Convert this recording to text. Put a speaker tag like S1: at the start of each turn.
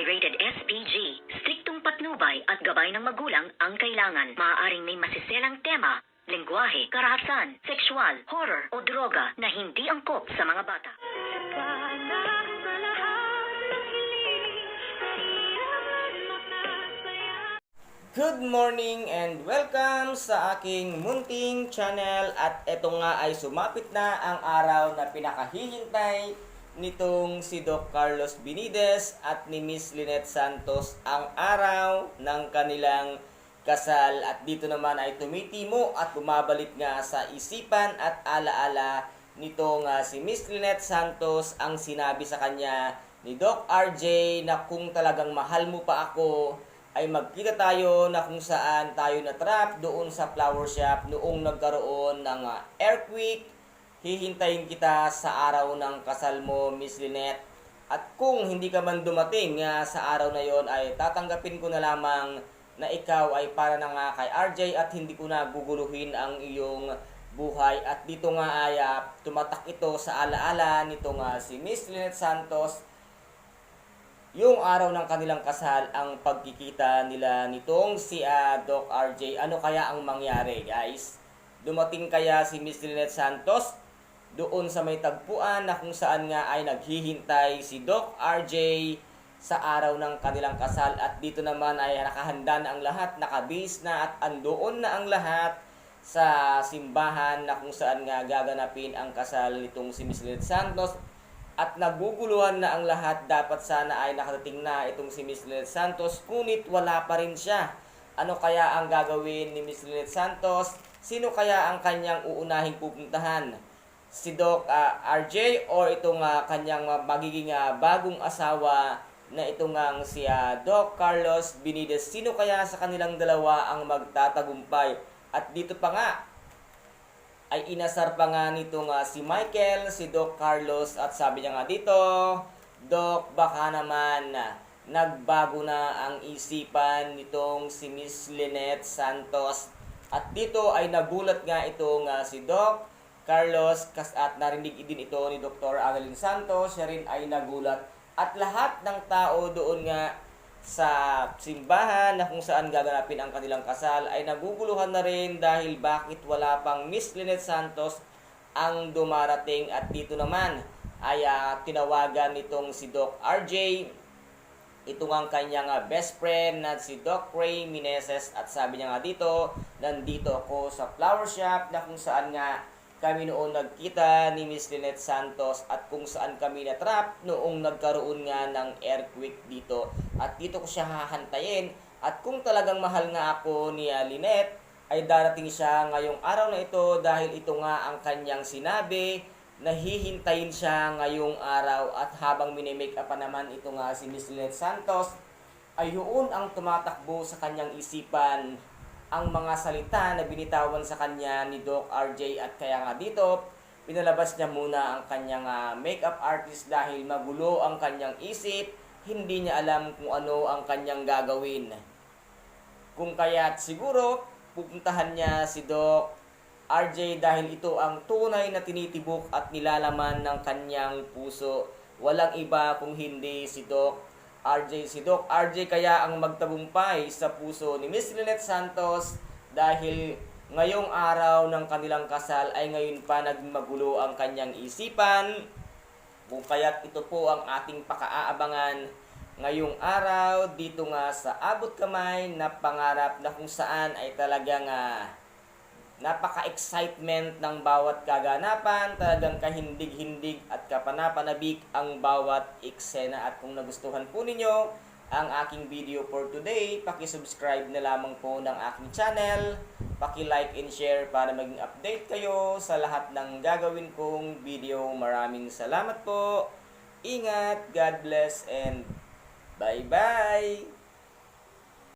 S1: ay rated SPG. Striktong patnubay at gabay ng magulang ang kailangan. Maaaring may masiselang tema, lengguwahe, karahasan, sexual, horror o droga na hindi angkop sa mga bata.
S2: Good morning and welcome sa aking munting channel at eto nga ay sumapit na ang araw na pinakahihintay nitong si Doc Carlos Binides at ni Miss Lynette Santos ang araw ng kanilang kasal at dito naman ay tumitimo at bumabalik nga sa isipan at alaala nitong nga si Miss Lynette Santos ang sinabi sa kanya ni Doc RJ na kung talagang mahal mo pa ako ay magkita tayo na kung saan tayo na trap doon sa flower shop noong nagkaroon ng ah, earthquake. Hihintayin kita sa araw ng kasal mo, Miss Lynette. At kung hindi ka man dumating nga sa araw na yon ay tatanggapin ko na lamang na ikaw ay para na nga kay RJ at hindi ko na guguluhin ang iyong buhay. At dito nga ay ah, tumatak ito sa alaala nito nga si Miss Lynette Santos yung araw ng kanilang kasal ang pagkikita nila nitong si ah, Doc RJ. Ano kaya ang mangyari, guys? Dumating kaya si Miss Lynette Santos doon sa may tagpuan na kung saan nga ay naghihintay si Doc RJ sa araw ng kanilang kasal at dito naman ay nakahanda na ang lahat, nakabis na at andoon na ang lahat sa simbahan na kung saan nga gaganapin ang kasal nitong si Miss Lynette Santos at naguguluhan na ang lahat dapat sana ay nakarating na itong si Miss Lynette Santos ngunit wala pa rin siya. Ano kaya ang gagawin ni Miss Lynette Santos? Sino kaya ang kanyang uunahing pupuntahan? Si Doc ah, RJ or itong ah, kanyang ah, magiging ah, bagong asawa na itong ang si ah, Doc Carlos Binides. Sino kaya sa kanilang dalawa ang magtatagumpay? At dito pa nga, ay inasar pa nga nito nga si Michael, si Doc Carlos at sabi niya nga dito, Doc, baka naman na nagbago na ang isipan nitong si Miss Lynette Santos. At dito ay nagulat nga ito nga si Doc Carlos kas at narinig din ito ni Dr. Annalyn Santos. Siya rin ay nagulat. At lahat ng tao doon nga sa simbahan na kung saan gaganapin ang kanilang kasal ay naguguluhan na rin dahil bakit wala pang Miss Lynette Santos ang dumarating at dito naman ay ah, tinawagan nitong si Doc RJ ito nga ang kanyang ah, best friend na si Doc Ray Mineses at sabi niya nga dito nandito ako sa flower shop na kung saan nga kami noon nagkita ni Miss Lynette Santos at kung saan kami na-trap noong nagkaroon nga ng earthquake dito. At dito ko siya hahantayin. At kung talagang mahal nga ako ni ah, Lynette, ay darating siya ngayong araw na ito dahil ito nga ang kanyang sinabi na hihintayin siya ngayong araw at habang minimake up pa naman ito nga si Miss Lynette Santos ay yun ang tumatakbo sa kanyang isipan ang mga salita na binitawan sa kanya ni Doc RJ at kaya nga dito pinalabas niya muna ang kanyang ah, makeup artist dahil magulo ang kanyang isip. Hindi niya alam kung ano ang kanyang gagawin. Kung kaya't siguro pupuntahan niya si Doc RJ dahil ito ang tunay na tinitibok at nilalaman ng kanyang puso. Walang iba kung hindi si Doc RJ si Doc. RJ kaya ang magtagumpay sa puso ni Miss Lynette Santos dahil ngayong araw ng kanilang kasal ay ngayon pa naging magulo ang kanyang isipan. Kung kaya't ito po ang ating pakaaabangan ngayong araw dito nga sa abot kamay na pangarap na kung saan ay talagang ah, napaka-excitement ng bawat kaganapan, talagang kahindig-hindig at kapanapanabik ang bawat eksena. At kung nagustuhan po ninyo ang aking video for today, paki-subscribe na lamang po ng aking channel, paki-like and share para maging update kayo sa lahat ng gagawin kong video. Maraming salamat po. Ingat, God bless, and bye-bye!